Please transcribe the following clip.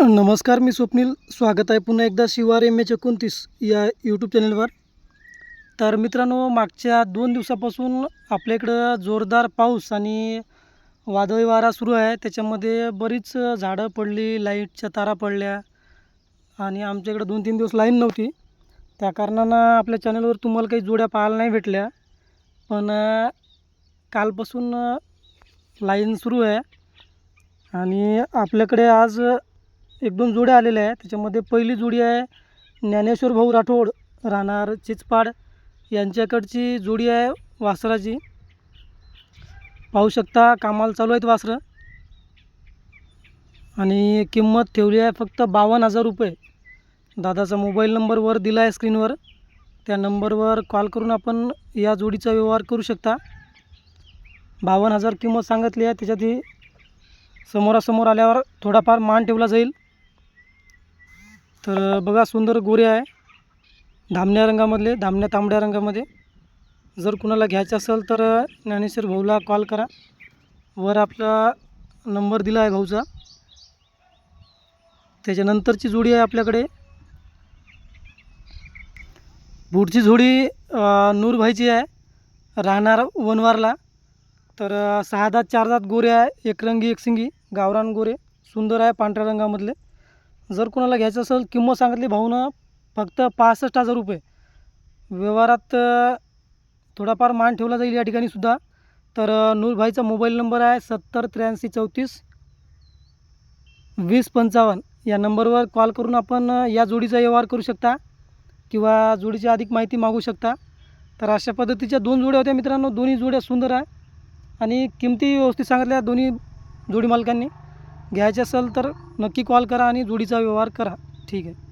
नमस्कार मी स्वप्नील. स्वागत आहे पुन्हा एकदा शिवार एम एच एकोणतीस या यूट्यूब चॅनलवर तर मित्रांनो मागच्या दोन दिवसापासून आपल्या इकडं जोरदार पाऊस आणि वादळी वारा सुरू आहे. त्याच्यामध्ये बरीच झाडं पडली लाईटच्या तारा पडल्या आणि आमच्या इकडं दोन तीन दिवस लाईन नव्हती. त्या कारणानं आपल्या चॅनलवर तुम्हाला काही जोड्या पाहायला नाही भेटल्या. पण कालपासून लाईन सुरू आहे आणि आपल्याकडे आज एक दोन जोड्या आलेल्या आहे त्याच्यामध्ये पहिली जोडी आहे ज्ञानेश्वर भाऊ राठोड राहणार चिचपाड. यांच्याकडची जोडी आहे वासराची. पाहू शकता कामाला चालू आहेत वासरं. आणि किंमत ठेवली आहे फक्त बावन्न हजार रुपये. दादाचा मोबाईल नंबरवर दिला आहे स्क्रीनवर त्या नंबरवर कॉल करून आपण या जोडीचा व्यवहार करू शकता. बावन्न हजार किंमत सांगितली आहे. त्याच्यातही समोरासमोर आल्यावर थोडाफार मान ठेवला जाईल. तर बघा सुंदर गोरे आहे. धामण्या रंगामधले धामण्या तांबड्या रंगामध्ये. जर कुणाला घ्यायचं असेल तर ज्ञानेश्वर भाऊला कॉल करा. वर आपला नंबर दिला आहे भाऊचा. त्याच्यानंतरची जोडी आहे आपल्याकडे. पुढची जोडी नूरभाईची आहे. राहणार वनवारला. तर सहा दात चार दात गोरे आहे. एक रंगी एक सिंगी. गावरान गोरे. सुंदर आहे पांढऱ्या रंगामधले. जर कोणाला घ्यायचं असेल किंमत सांगितली भाऊनं फक्त पासष्ट हजार रुपये. व्यवहारात थोडाफार मान ठेवला जाईल या ठिकाणी सुद्धा. तर नूरभाईचा मोबाईल नंबर आहे सत्तर त्र्याऐंशी चौतीस वीस पंचावन्न. या नंबरवर कॉल करून आपण या जोडीचा व्यवहार करू शकता किंवा जोडीची अधिक माहिती मागू शकता. तर अशा पद्धतीच्या दोन जोड्या होत्या मित्रांनो. दोन्ही जोड्या सुंदर आहे आणि किमती व्यवस्थित सांगितल्या दोन्ही जोडी मालकांनी. घ्यायचे असेल तर नक्की कॉल करा आणि जोडीचा व्यवहार करा. ठीक आहे.